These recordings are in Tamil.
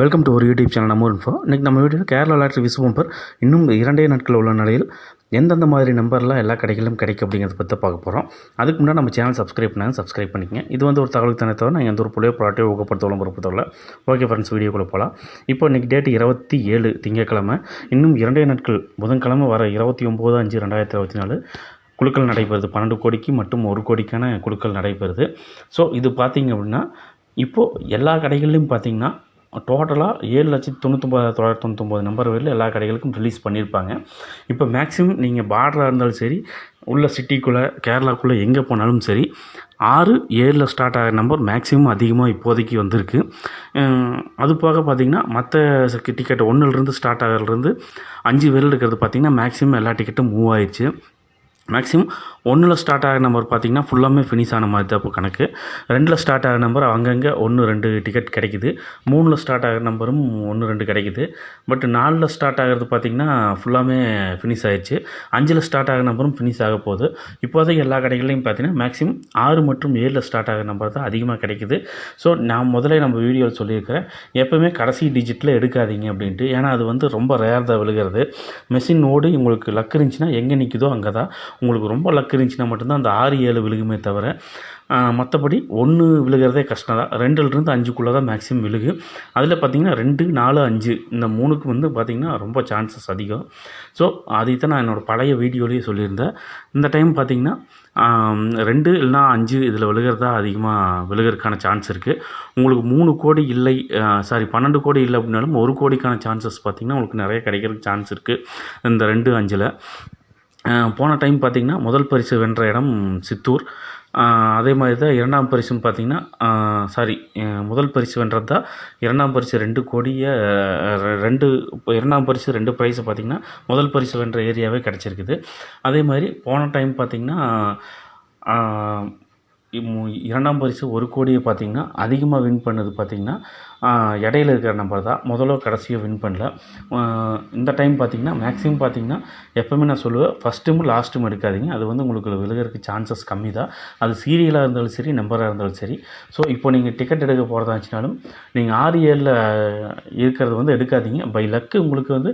வெல்கம் டு ஒரு யூடியூப் சேனல் நம்ம இன்ஃபோ இன்றைக்கி நம்ம வீட்டில் கேரளா லாட்ரி விசு பம்பர் இன்னும் இரண்டே நாட்கள் உள்ள நிலையில் எந்தெந்த மாதிரி நம்பர்லாம் எல்லா கடைகளிலும் கிடைக்கும் அப்படிங்கிறத பற்றி பார்க்க போகிறோம் அதுக்கு முன்னாடி நம்ம சேனல் சப்ஸ்கிரைப் பண்ணாங்க சப்ஸ்கிரைப் பண்ணிக்கங்க. இது வந்து ஒரு தகவல் தானே தவிர நாங்கள் எந்த ஒரு புள்ளையோ ப்ராடக்டோ ஊக்கப்படுத்தவளும் பொறுப்பத்தவரில் ஓகே ஃப்ரெண்ட்ஸ் வீடியோக்குள்ளே போகலாம் இப்போ இன்றைக்கி டேட் இருபத்தி ஏழு திங்கட்கிழமை. இன்னும் இரண்டே நாட்கள் புதன்கிழமை வர இருபத்தி ஒம்பது அஞ்சு ரெண்டாயிரத்தி இருபத்தி நாலு குழுக்கள் நடைபெறுது. பன்னெண்டு கோடிக்கு மற்றும் ஒரு கோடிக்கான குழுக்கள் நடைபெறுது. ஸோ இது பார்த்தீங்க அப்படின்னா இப்போது எல்லா கடைகள்லையும் பார்த்தீங்கன்னா டோட்டலாக ஏழு லட்சத்தி தொண்ணூத்தொம்பது தொள்ளாயிரத்தி தொண்ணூத்தொம்பது நம்பர் வரையில் எல்லா கடைகளுக்கும் ரிலீஸ் பண்ணியிருப்பாங்க. இப்போ மேக்ஸிமம் நீங்கள் பார்டராக இருந்தாலும் சரி உள்ள சிட்டிக்குள்ளே கேரளாக்குள்ளே எங்கே போனாலும் சரி ஆறு ஏழில் ஸ்டார்ட் ஆகிற நம்பர் மேக்ஸிமம் அதிகமாக இப்போதைக்கு வந்திருக்கு. அது போக பார்த்திங்கன்னா மற்ற டிக்கெட் ஒன்றுலேருந்து ஸ்டார்ட் ஆகிறதுலேருந்து அஞ்சு பேரில் இருக்கிறது பார்த்திங்கன்னா மேக்ஸிமம் எல்லா டிக்கெட்டும் மூவ் ஆயிடுச்சு. மேக்ஸிமம் ஒன்றில் ஸ்டார்ட் ஆகிற நம்பர் பார்த்தீங்கன்னா ஃபுல்லாமே ஃபினிஷ் ஆன மாதிரி தான் இப்போ கணக்கு. ரெண்டில் ஸ்டார்ட் ஆகிற நம்பர் அங்கங்கே ஒன்று ரெண்டு டிக்கெட் கிடைக்குது. மூணில் ஸ்டார்ட் ஆகிற நம்பரும் ஒன்று ரெண்டு கிடைக்குது. பட் நாலில் ஸ்டார்ட் ஆகிறது பார்த்திங்கன்னா ஃபுல்லாமே ஃபினிஷ் ஆகிடுச்சு அஞ்சில் ஸ்டார்ட் ஆகிற நம்பரும் ஃபினிஷ் ஆக போகுது. இப்போதைக்கு எல்லா கடைகள்லையும் பார்த்தீங்கன்னா மேக்ஸிமம் ஆறு மற்றும் ஏழில் ஸ்டார்ட் ஆகிற நம்பர் தான் அதிகமாக கிடைக்குது. ஸோ நான் முதல்ல நம்ம வீடியோவில் சொல்லியிருக்கிறேன். எப்போவுமே கடைசி டிஜிட்டில் எடுக்காதீங்க அப்படின்ட்டு. ஏன்னா அது வந்து ரொம்ப ரேர் தான் விழுகிறது. மெஷின் ஓடு உங்களுக்கு லக் இருந்துச்சுன்னா எங்கே நிற்குதோ அங்கே தான் உங்களுக்கு ரொம்ப லக் இருந்துச்சுன்னா மட்டும்தான் அந்த ஆறு ஏழு விழுகுமே தவிர மற்றபடி ஒன்று விழுகிறதே கஷ்டம் தான். ரெண்டுலேருந்து அஞ்சுக்குள்ளே தான் மேக்ஸிமம் விழுகு. அதில் பார்த்திங்கன்னா ரெண்டு நாலு அஞ்சு இந்த மூணுக்கு வந்து பார்த்திங்கன்னா ரொம்ப சான்சஸ் அதிகம். ஸோ அதை தான் நான் என்னோடய பழைய வீடியோலேயே சொல்லியிருந்தேன். இந்த டைம் பார்த்திங்கன்னா ரெண்டு இல்லைனா அஞ்சு இதில் விழுகிறதா அதிகமாக விழுகிறதுக்கான சான்ஸ் இருக்குது உங்களுக்கு மூணு கோடி இல்லை சாரி பன்னெண்டு கோடி இல்லை அப்படின்னாலும் ஒரு கோடிக்கான சான்சஸ் பார்த்திங்கன்னா உங்களுக்கு நிறைய கிடைக்கிறதுக்கு சான்ஸ் இருக்குது இந்த ரெண்டு அஞ்சில். போன டைம் பார்த்திங்கன்னா முதல் பரிசு வென்ற இடம் சித்தூர். அதே மாதிரி தான் இரண்டாம் பரிசுன்னு பார்த்திங்கன்னா சாரி முதல் பரிசு வென்றது தான் இரண்டாம் பரிசு ரெண்டு கோடியை ரெண்டு இப்போ இரண்டாம் பரிசு ரெண்டு ப்ரைஸை பார்த்திங்கன்னா முதல் பரிசு வென்ற ஏரியாவே கிடச்சிருக்குது. அதே மாதிரி போன டைம் பார்த்திங்கன்னா இரண்டாம் பரிசு ஒரு கோடியை பார்த்திங்கன்னா அதிகமாக வின் பண்ணது பார்த்திங்கன்னா இடையில இருக்கிற நம்பர் தான். முதல்ல கடைசியோ வின் பண்ணல. இந்த டைம் பார்த்திங்கன்னா மேக்ஸிமம் பார்த்திங்கன்னா எப்போவுமே நான் சொல்லுவேன் ஃபஸ்ட்டும் லாஸ்ட்டும் எடுக்காதீங்க. அது வந்து உங்களுக்கு விழுகிறதுக்கு சான்சஸ் கம்மி தான் அது சீரியலாக இருந்தாலும் சரி நம்பராக இருந்தாலும் சரி. ஸோ இப்போ நீங்கள் டிக்கெட் எடுக்க போகிறதா இருந்துச்சுனாலும் நீங்கள் ஆறு ஏழில் இருக்கிறது வந்து எடுக்காதீங்க. பை லக்கு உங்களுக்கு வந்து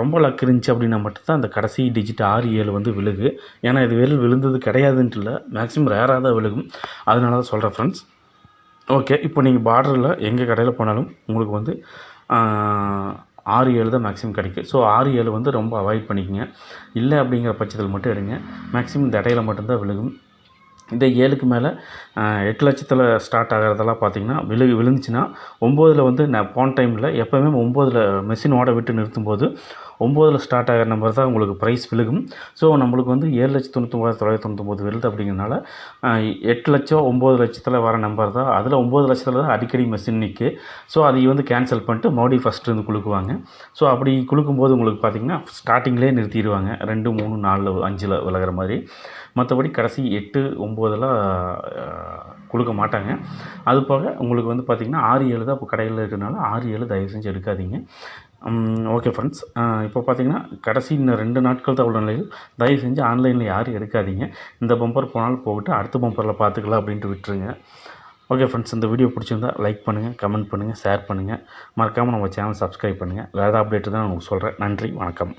ரொம்ப லக் இருந்துச்சு அப்படின்னா மட்டும்தான் அந்த கடைசி டிஜிட் ஆறு ஏழு வந்து விழுகு. ஏன்னா இது வெளியில் விழுந்தது கிடையாதுன்ட்டு இல்லை. மேக்ஸிமம் ரேராக தான் விழுகும். அதனால தான் சொல்கிறேன் ஃப்ரெண்ட்ஸ் ஓகே இப்போ நீங்கள் பார்டரில் எங்கள் கடையில் போனாலும் உங்களுக்கு வந்து ஆறு ஏழு தான் மேக்ஸிமம் கிடைக்கும். ஸோ ஆறு ஏழு வந்து ரொம்ப அவாய்ட் பண்ணிக்கங்க. இல்லை அப்படிங்கிற பட்சத்தில் மட்டும் எடுங்க. மேக்ஸிமம் இந்த இடையில மட்டும்தான் விழுகும். இந்த ஏழுக்கு மேலே எட்டு லட்சத்தில் ஸ்டார்ட் ஆகிறதெல்லாம் பார்த்தீங்கன்னா விழு விழுந்துச்சுன்னா ஒம்போதில் வந்து நான் போன டைமில் எப்போவுமே ஒம்போதில் மெஷின் ஓட விட்டு நிறுத்தும்போது ஒம்போதில் ஸ்டார்ட் ஆகிற நம்பர் தான் உங்களுக்கு ப்ரைஸ் விழுகும். ஸோ நம்மளுக்கு வந்து ஏழு லட்சத்தி தொண்ணூத்தொம்பது தொள்ளாயிரத்தி தொண்ணூத்தொம்பது விழுது அப்படிங்கிறனால எட்டு லட்சம் ஒம்பது லட்சத்தில் வர நம்பர் தான். அதில் ஒம்பது லட்சத்தில் தான் அடிக்கடி மெஷின் நிற்கு ஸோ அதை வந்து கேன்சல் பண்ணிட்டு மறுபடியும் ஃபஸ்ட்டு இருந்து குலுக்குவாங்க. ஸோ அப்படி கொடுக்கும்போது உங்களுக்கு பார்த்தீங்கன்னா ஸ்டார்டிங்லேயே நிறுத்திடுவாங்க. ரெண்டு மூணு நாலு அஞ்சில் விலகிற மாதிரி. மற்றபடி கடைசி எட்டு ஒம்போதெல்லாம் கொடுக்க மாட்டாங்க. அது போக உங்களுக்கு வந்து பார்த்திங்கன்னா ஆறு ஏழு தான் இப்போ கடையில் இருக்கிறனால ஆறு ஏழு தயவு செஞ்சு எடுக்காதீங்க. ஓகே ஃப்ரெண்ட்ஸ் இப்போ பார்த்தீங்கன்னா கடைசி இன்னும் ரெண்டு நாட்கள் தான் உள்ள நிலையில் தயவு செஞ்சு ஆன்லைனில் யாரும் எடுக்காதீங்க. இந்த பம்பர் போனாலும் போகட்டு அடுத்த பம்பரில் பார்த்துக்கலாம் அப்படின்ட்டு விட்டுருங்க. ஓகே ஃப்ரெண்ட்ஸ் இந்த வீடியோ பிடிச்சிருந்தா லைக் பண்ணுங்கள் கமெண்ட் பண்ணுங்கள் ஷேர் பண்ணுங்கள் மறக்காமல் நம்ம சேனல் சப்ஸ்கிரைப் பண்ணுங்கள் வேறு ஏதாவது அப்டேட் தான் நான் உங்களுக்கு சொல்கிறேன் நன்றி வணக்கம்.